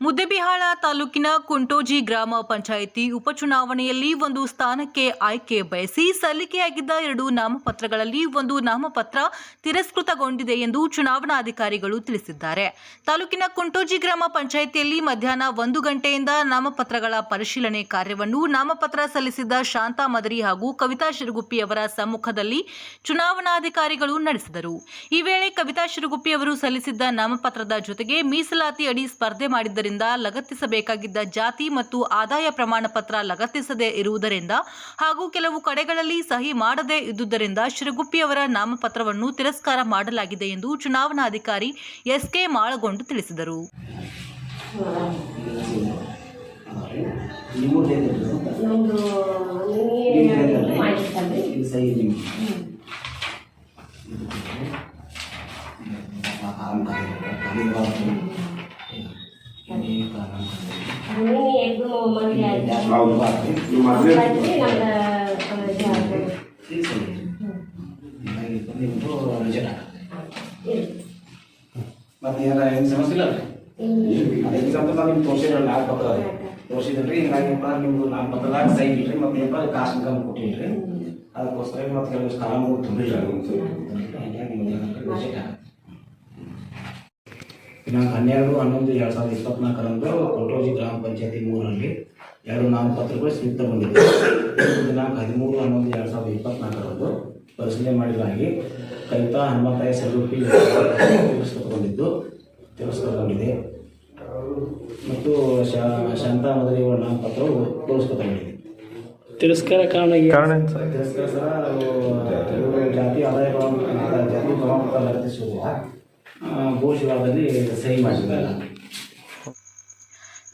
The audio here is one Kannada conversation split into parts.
ಮುದ್ದೆಬಿಹಾಳ ತಾಲೂಕಿನ ಕುಂಟೋಜಿ ಗ್ರಾಮ ಪಂಚಾಯಿತಿ ಉಪಚುನಾವಣೆಯಲ್ಲಿ ಒಂದು ಸ್ಥಾನಕ್ಕೆ ಆಯ್ಕೆ ಬಯಸಿ ಸಲ್ಲಿಕೆಯಾಗಿದ್ದ ಎರಡು ನಾಮಪತ್ರಗಳಲ್ಲಿ ಒಂದು ನಾಮಪತ್ರ ತಿರಸ್ಕೃತಗೊಂಡಿದೆ ಎಂದು ಚುನಾವಣಾಧಿಕಾರಿಗಳು ತಿಳಿಸಿದ್ದಾರೆ. ತಾಲೂಕಿನ ಕುಂಟೋಜಿ ಗ್ರಾಮ ಪಂಚಾಯಿತಿಯಲ್ಲಿ ಮಧ್ಯಾಹ್ನ ಒಂದು ಗಂಟೆಯಿಂದ ನಾಮಪತ್ರಗಳ ಪರಿಶೀಲನೆ ಕಾರ್ಯವನ್ನು ನಾಮಪತ್ರ ಸಲ್ಲಿಸಿದ್ದ ಶಾಂತಾ ಮದರಿ ಹಾಗೂ ಕವಿತಾ ಶಿರುಗುಪ್ಪಿ ಅವರ ಸಮ್ಮುಖದಲ್ಲಿ ಚುನಾವಣಾಧಿಕಾರಿಗಳು ನಡೆಸಿದರು. ಈ ವೇಳೆ ಕವಿತಾ ಶಿರುಗುಪ್ಪಿ ಅವರು ಸಲ್ಲಿಸಿದ್ದ ನಾಮಪತ್ರದ ಜೊತೆಗೆ ಮೀಸಲಾತಿ ಅಡಿ ಸ್ಪರ್ಧೆ ಮಾಡಿದ್ದರಿಂದ ಲಗತ್ತಿಸಬೇಕಾಗಿದ್ದ ಜಾತಿ ಮತ್ತು ಆದಾಯ ಪ್ರಮಾಣ ಪತ್ರ ಲಗತ್ತಿಸದೇ ಇರುವುದರಿಂದ ಹಾಗೂ ಕೆಲವು ಕಡೆಗಳಲ್ಲಿ ಸಹಿ ಮಾಡದೇ ಇದ್ದುದರಿಂದ ಶಿರಗುಪ್ಪಿಯವರ ನಾಮಪತ್ರವನ್ನು ತಿರಸ್ಕಾರ ಮಾಡಲಾಗಿದೆ ಎಂದು ಚುನಾವಣಾಧಿಕಾರಿ ಎಸ್ಕೆ ಮಾಳಗೊಂಡು ತಿಳಿಸಿದರು. ನೀನು ಎದ್ದು ಮದುವೆ ಆಯ್ತು ಹೌದು ಬಾರ್ದು. ನೀವು ಮದುವೆ ಮತ್ತೆ ನಮ್ದು ಇದು ಆಗ್ತದೆ. ಇದು ಸಹಿ ಹೀಗಾಗಿ ನಿಮ್ಮದು ರಿಜೆಕ್ಟ್ ಆಗುತ್ತೆ ಮತ್ತೆ ಏನಾರ ಏನು ಸಮಸ್ಯೆ ಇಲ್ಲ ಅದೇ ಎಕ್ಸಾಂಪಲ್ ನಾನು ನಿಮ್ಗೆ ತೋರಿಸಿದ್ರೆ ನಾಲ್ಕು ಪತ್ರ ತೋರಿಸಿದ್ರಿ ಹಿಂಗಾಗಿಪ್ಪ ನಿಮ್ದು ನಾಲ್ಕು ಪತ್ರದಾಗ ಸಹಿ ಇಲ್ರಿ ಮತ್ತೆ ಏನಪ್ಪ ಕಾಸ್ಟ್ ಇನ್ಕಮ್ ಕೊಟ್ಟಿಲ್ರಿ ಅದಕ್ಕೋಸ್ಕರ ಮತ್ತೆ ಕೆಲವು ಕಾನೂನು ತುಂಬಿಲ್ಲ ಹೀಗಾಗಿ ನಿಮ್ಗೆ ರಿಜೆಕ್ಟ್ ಆಗುತ್ತೆ ದಿನಾಂಕ ಹನ್ನೆರಡು ಹನ್ನೊಂದು ಎರಡು ಸಾವಿರದ ಇಪ್ಪತ್ನಾಲ್ಕರಂದು ಕೊಟ್ಟೋಜಿ ಗ್ರಾಮ ಪಂಚಾಯತಿ ಮೂರರಲ್ಲಿ ಎರಡು ನಾಮಪತ್ರಗಳು ಸಿದ್ಧಗೊಂಡಿದೆ ದಿನಾಂಕ ಹದಿಮೂರು ಹನ್ನೊಂದು ಎರಡು ಸಾವಿರದ ಇಪ್ಪತ್ನಾಲ್ಕರಂದು ಪರಿಶೀಲನೆ ಮಾಡಿದಾಗಿ ಕವಿತಾ ಹನುಮಂತಯ್ಯ ಸರ್ವಪಿ ತಿರಸ್ಕೃತಗೊಂಡಿದ್ದು ತಿರಸ್ಕೃತಗೊಂಡಿದೆ. ಮತ್ತು ಶಾ- ಶಾಂತಾ ಮದರಿ ಅವರ ನಾಮಪತ್ರವು ತಿರಸ್ಕೃತಗೊಂಡಿದೆ. ತಿರಸ್ಕಾರ ಕಾರಣ ಕಾರಣ ತಿರಸ್ಕಾರ ಸರ್ ಜಾತಿ ಆದಾಯ ಜಾತಿ ಪ್ರಮಾಣ ಪತ್ರ ಲಗತ್ತಿಸುವುದಿಲ್ಲ. ಭೂಶಿವಾದಲ್ಲಿ ಸಹಿ ಮಾಡಿಸಿಲ್ಲ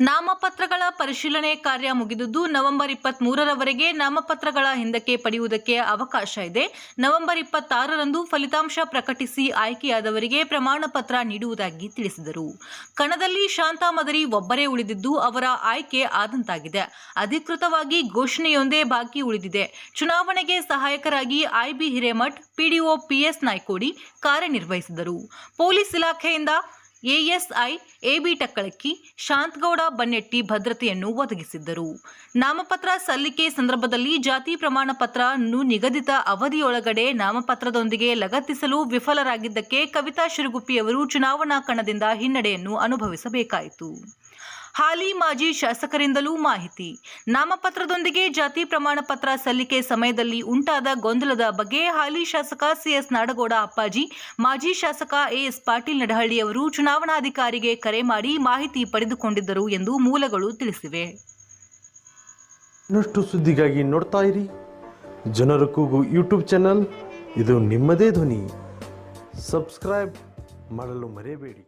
ನಾಮಪತ್ರಗಳ ಪರಿಶೀಲನೆ ಕಾರ್ಯ ಮುಗಿದುದು ನವೆಂಬರ್ ಇಪ್ಪತ್ತ್ ಮೂರರವರೆಗೆ ನಾಮಪತ್ರಗಳ ಹಿಂದಕ್ಕೆ ಪಡೆಯುವುದಕ್ಕೆ ಅವಕಾಶ ಇದೆ. ನವೆಂಬರ್ ಇಪ್ಪತ್ತಾರರಂದು ಫಲಿತಾಂಶ ಪ್ರಕಟಿಸಿ ಆಯ್ಕೆಯಾದವರಿಗೆ ಪ್ರಮಾಣ ಪತ್ರ ನೀಡುವುದಾಗಿ ತಿಳಿಸಿದರು. ಕಣದಲ್ಲಿ ಶಾಂತಾ ಮದರಿ ಒಬ್ಬರೇ ಉಳಿದಿದ್ದು ಅವರ ಆಯ್ಕೆ ಆದಂತಾಗಿದೆ. ಅಧಿಕೃತವಾಗಿ ಘೋಷಣೆಯೊಂದೇ ಬಾಕಿ ಉಳಿದಿದೆ. ಚುನಾವಣೆಗೆ ಸಹಾಯಕರಾಗಿ IB Hiremath PDO PS Naykodi ಕಾರ್ಯನಿರ್ವಹಿಸಿದರು. Police ಇಲಾಖೆಯಿಂದ ಎಎಸ್ಐ ಎಬಿ ಟಕ್ಕಳಕ್ಕಿ ಶಾಂತಗೌಡ ಬನ್ನೆಟ್ಟಿ ಭದ್ರತೆಯನ್ನು ಒದಗಿಸಿದ್ದರು. ನಾಮಪತ್ರ ಸಲ್ಲಿಕೆ ಸಂದರ್ಭದಲ್ಲಿ ಜಾತಿ ಪ್ರಮಾಣ ಪತ್ರವನ್ನು ನಿಗದಿತ ಅವಧಿಯೊಳಗಡೆ ನಾಮಪತ್ರದೊಂದಿಗೆ ಲಗತ್ತಿಸಲು ವಿಫಲರಾಗಿದ್ದಕ್ಕೆ ಕವಿತಾ ಶಿರುಗುಪ್ಪಿಯವರು ಚುನಾವಣಾ ಕಣದಿಂದ ಹಿನ್ನಡೆಯನ್ನು ಅನುಭವಿಸಬೇಕಾಯಿತು. ಹಾಲಿ ಮಾಜಿ ಶಾಸಕರಿಂದಲೂ ಮಾಹಿತಿ. ನಾಮಪತ್ರದೊಂದಿಗೆ ಜಾತಿ ಪ್ರಮಾಣ ಪತ್ರ ಸಲ್ಲಿಕೆ ಸಮಯದಲ್ಲಿ ಉಂಟಾದ ಗೊಂದಲದ ಬಗ್ಗೆ ಹಾಲಿ ಶಾಸಕ ಸಿಎಸ್ ನಾಡಗೌಡ ಅಪ್ಪಾಜಿ, ಮಾಜಿ ಶಾಸಕ ಎಎಸ್ ಪಾಟೀಲ್ ನಡಹಳ್ಳಿ ಅವರು ಚುನಾವಣಾಧಿಕಾರಿಗೆ ಕರೆ ಮಾಡಿ ಮಾಹಿತಿ ಪಡೆದುಕೊಂಡಿದ್ದರು ಎಂದು ಮೂಲಗಳು ತಿಳಿಸಿವೆ. ಇನ್ನಷ್ಟು ಸುದ್ದಿಗಾಗಿ ನೋಡ್ತಾ ಇರಿ. ಜನರ ಕೂಗು ಯೂಟ್ಯೂಬ್ ಚಾನಲ್. ಇದು ನಿಮ್ಮದೇ ಧ್ವನಿ. ಸಬ್ಸ್ಕ್ರೈಬ್ ಮಾಡಲು ಮರೆಯಬೇಡಿ.